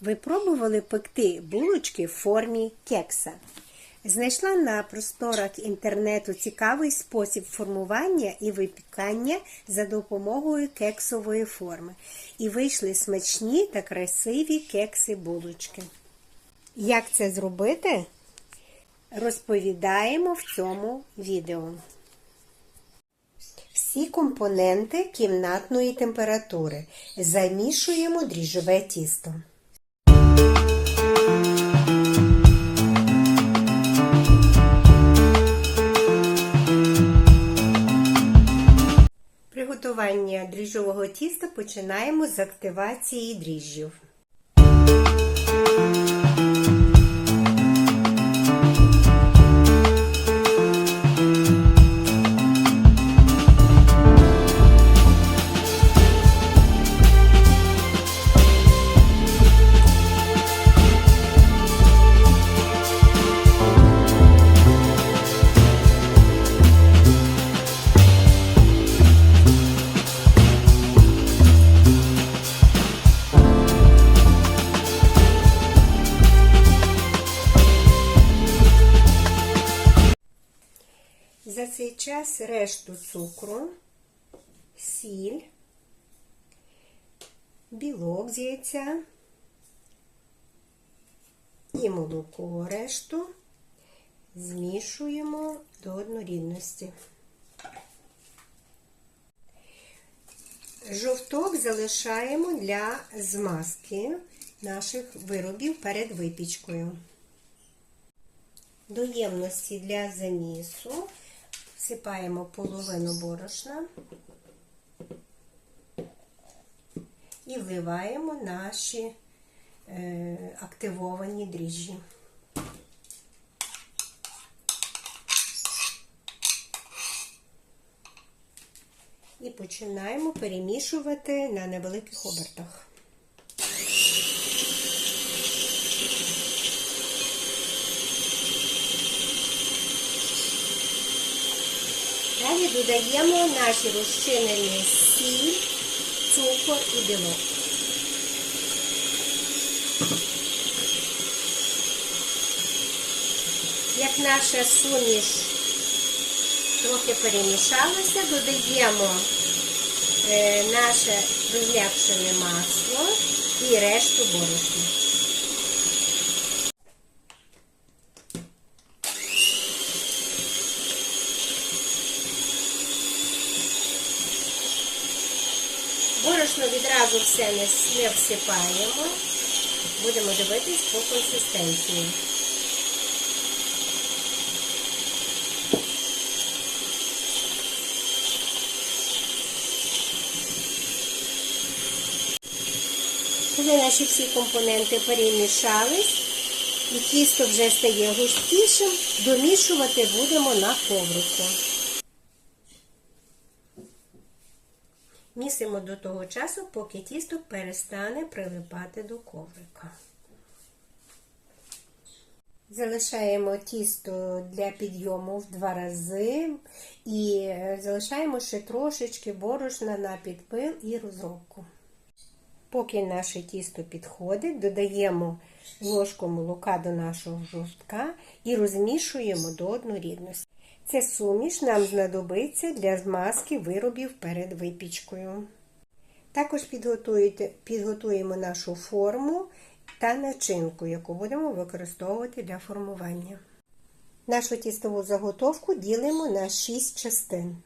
Ви пробували пекти булочки в формі кекса? Знайшла на просторах інтернету цікавий спосіб формування і випікання за допомогою кексової форми. І вийшли смачні та красиві кекси-булочки. Як це зробити? Розповідаємо в цьому відео. Всі компоненти кімнатної температури. Замішуємо дріжджове тісто. Дріжджового тіста починаємо з активації дріжджів. За цей час решту цукру, сіль, білок з яйця і молоко решту змішуємо до однорідності. Жовток залишаємо для змазки наших виробів перед випічкою. До ємності для замісу всипаємо половину борошна і вливаємо наші е, активовані дріжджі. І починаємо перемішувати на невеликих обертах. Далі додаємо наші розчинені сіль, цукор і білок. Як наша суміш трохи перемішалася, додаємо е, наше розм'якшене масло і решту борошна. Борошно відразу все не, всипаємо. Будемо дивитись по консистенції. Коли наші всі компоненти перемішались і тісто вже стає густішим, домішувати будемо на коврику. Місимо до того часу, поки тісто перестане прилипати до коврика. Залишаємо тісто для підйому в два рази і залишаємо ще трошечки борошна на підпил і розробку. Поки наше тісто підходить, додаємо ложку молока до нашого жовтка і розмішуємо до однорідності. Ця суміш нам знадобиться для змазки виробів перед випічкою. Також підготуємо нашу форму та начинку, яку будемо використовувати для формування. Нашу тістову заготовку ділимо на 6 частин.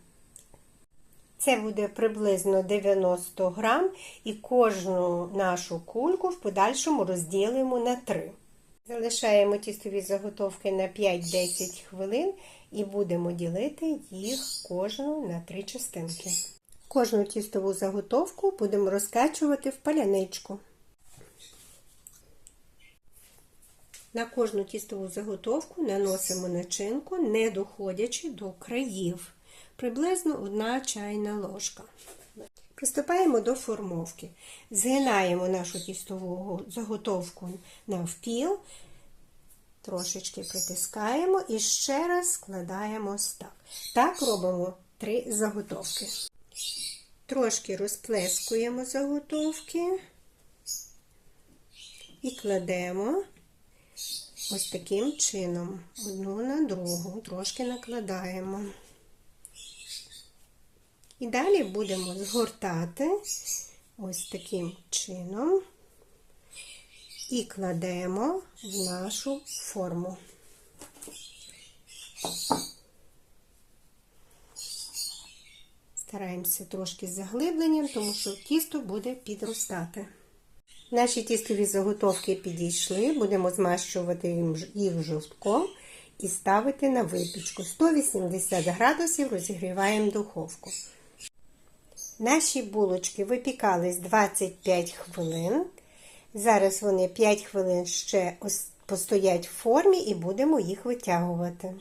Це буде приблизно 90 грам, і кожну нашу кульку в подальшому розділимо на 3. Залишаємо тістові заготовки на 5-10 хвилин і будемо ділити їх кожну на 3 частинки. Кожну тістову заготовку будемо розкачувати в паляничку. На кожну тістову заготовку наносимо начинку, не доходячи до країв приблизно 1 чайна ложка. Приступаємо до формовки. Згинаємо нашу тістову заготовку навпіл, трошечки притискаємо і ще раз складаємо ось так. Так робимо три заготовки. Трошки розплескуємо заготовки і кладемо ось таким чином, одну на другу, трошки накладаємо. І далі будемо згортати ось таким чином і кладемо в нашу форму. Стараємося трошки з заглибленням, тому що тісто буде підростати. Наші тістові заготовки підійшли, будемо змащувати їх жовтком і ставити на випічку. 180 градусів розігріваємо духовку. Наші булочки випікались 25 хвилин. Зараз вони 5 хвилин ще постоять в формі і будемо їх витягувати.